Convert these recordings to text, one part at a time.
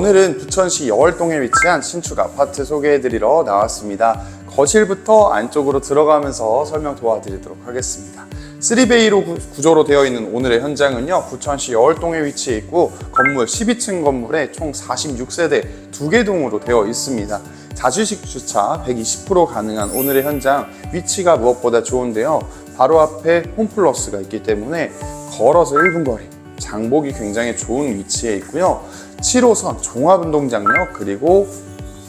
오늘은 부천시 여월동에 위치한 신축 아파트 소개해드리러 나왔습니다. 거실부터 안쪽으로 들어가면서 설명 도와드리도록 하겠습니다. 3베이로 구- 구조로 되어 있는 오늘의 현장은요, 부천시 여월동에 위치해 있고, 건물 12층 건물에 총 46세대 두개 동으로 되어 있습니다. 자주식 주차 120% 가능한 오늘의 현장, 위치가 무엇보다 좋은데요. 바로 앞에 홈플러스가 있기 때문에 걸어서 1분 거리, 장복이 굉장히 좋은 위치에 있고요. 7호선 종합운동장역 그리고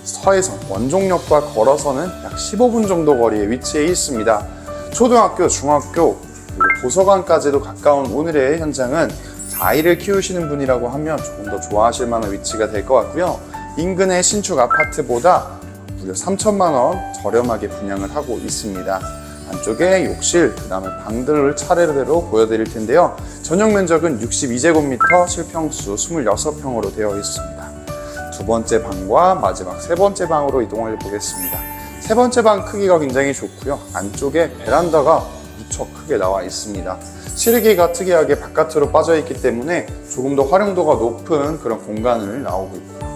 서해선 원종역과 걸어서는 약 15분 정도 거리에 위치해 있습니다. 초등학교, 중학교 그리고 도서관까지도 가까운 오늘의 현장은 아이를 키우시는 분이라고 하면 조금 더 좋아하실 만한 위치가 될 것 같고요. 인근의 신축 아파트보다 무려 3천만 원 저렴하게 분양을 하고 있습니다. 안쪽에 욕실, 그 다음에 방들을 차례대로 보여드릴 텐데요. 전용 면적은 62제곱미터, 실평수 26평으로 되어 있습니다. 두 번째 방과 마지막 세 번째 방으로 이동을 해보겠습니다. 세 번째 방 크기가 굉장히 좋고요. 안쪽에 베란다가 무척 크게 나와 있습니다. 실기가 특이하게 바깥으로 빠져 있기 때문에 조금 더 활용도가 높은 그런 공간을 나오고 있고요.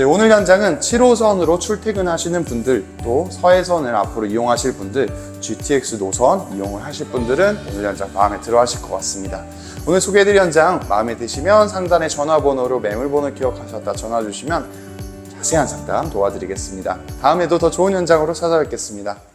오늘 현장은 7호선으로 출퇴근하시는 분들 또 서해선을 앞으로 이용하실 분들 GTX 노선 이용을 하실 분들은 오늘 현장 마음에 들어 하실 것 같습니다. 오늘 소개해드릴 현장 마음에 드시면 상단의 전화번호로 매물번호 기억하셨다 전화 주시면 자세한 상담 도와드리겠습니다. 다음에도 더 좋은 현장으로 찾아뵙겠습니다.